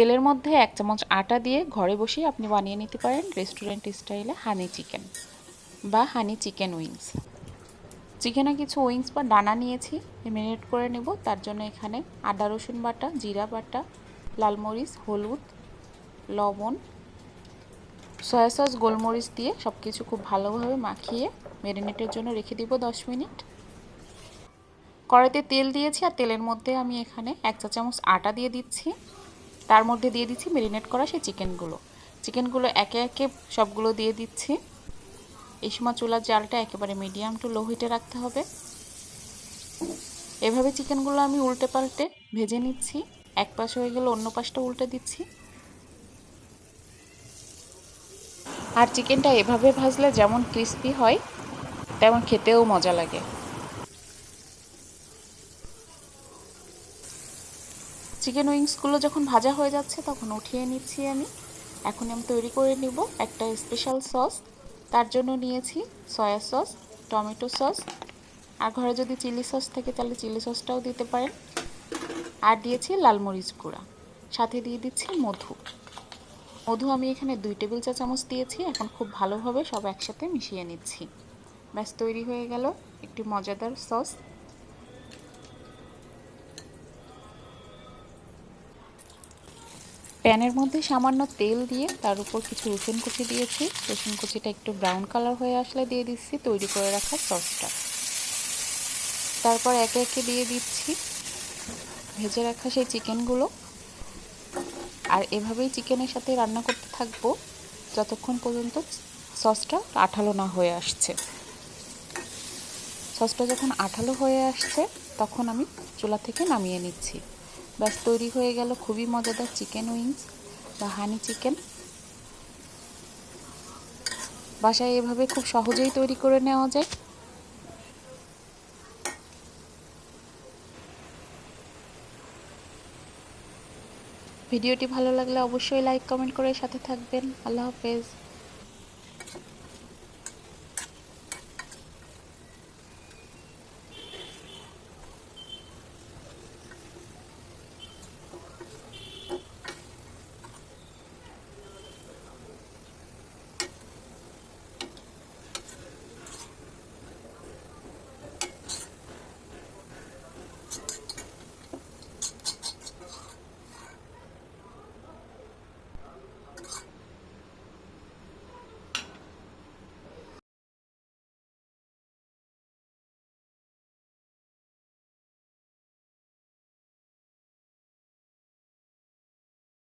তেলের মধ্যে এক চামচ আটা দিয়ে ঘরে বসেই আপনি বানিয়ে নিতে পারেন রেস্টুরেন্ট স্টাইলে হানি চিকেন বা হানি চিকেন উইংস চিকেনে কিছু উইংস বা ডানা নিয়েছি ম্যারিনেট করে নেব। তার জন্য এখানে আদা, রসুন বাটা, জিরা বাটা, লাল মরিচ, হলুদ, লবণ সয়া সস গোলমরিচ দিয়ে সব কিছু খুব ভালোভাবে মাখিয়ে ম্যারিনেটের জন্য রেখে দিব দশ মিনিট। কড়াইতে তেল দিয়েছি আর তেলের মধ্যে আমি এখানে এক চা চামচ আটা দিয়ে দিচ্ছি। তার মধ্যে দিয়ে দিচ্ছি ম্যারিনেট করা সেই চিকেনগুলো চিকেনগুলো একে একে সবগুলো দিয়ে দিচ্ছি। এই সময় চুলার জালটা একেবারে মিডিয়াম টু লো হিটে রাখতে হবে। এভাবে চিকেনগুলো আমি উল্টে পাল্টে ভেজে নিচ্ছি। এক পাশ হয়ে গেলে অন্য পাশটা উল্টে দিচ্ছি। আর চিকেনটা এভাবে ভাজলে যেমন ক্রিস্পি হয়, তেমন খেতেও মজা লাগে। চিকেন উইংসগুলো যখন ভাজা হয়ে যাচ্ছে, তখন উঠিয়ে নিচ্ছি আমি। এখন আমি তৈরি করে নিব একটা স্পেশাল সস তার জন্য নিয়েছি সয়া সস টমেটো সস আর ঘরে যদি চিলি সস থাকে, তাহলে চিলি সসটাও দিতে পারেন। আর দিয়েছি লাল মরিচ গুঁড়া। সাথে দিয়ে দিচ্ছি মধু। মধু আমি এখানে দুই টেবিল চা চামচ দিয়েছি। এখন খুব ভালোভাবে সব একসাথে মিশিয়ে নিচ্ছি। ব্যাস, তৈরি হয়ে গেল একটি মজাদার সস প্যানের মধ্যে সামান্য তেল দিয়ে তার উপর কিছু রসুন কুচি দিয়েছি। রসুন কুচিটা একটু ব্রাউন কালার হয়ে আসলে দিয়ে দিচ্ছি, তৈরি করে রাখা সসটা। তারপর একে একে দিয়ে দিচ্ছি। ভেজে রাখা সেই চিকেনগুলো। আর এভাবেই চিকেনের সাথে রান্না করতে থাকব যতক্ষণ পর্যন্ত সসটা আঠালো না হয়ে আসছে। সসটা যখন আঠালো হয়ে আসছে, তখন আমি চুলা থেকে নামিয়ে নিচ্ছি। ব্যাস, তৈরি হয়ে গেল খুবই মজাদার চিকেন উইংস বা হানি চিকেন বাসায় এভাবে খুব সহজেই তৈরি করে নেওয়া যায়। ভিডিওটি ভালো লাগলে অবশ্যই লাইক কমেন্ট করে সাথে থাকবেন। আল্লাহ হাফেজ।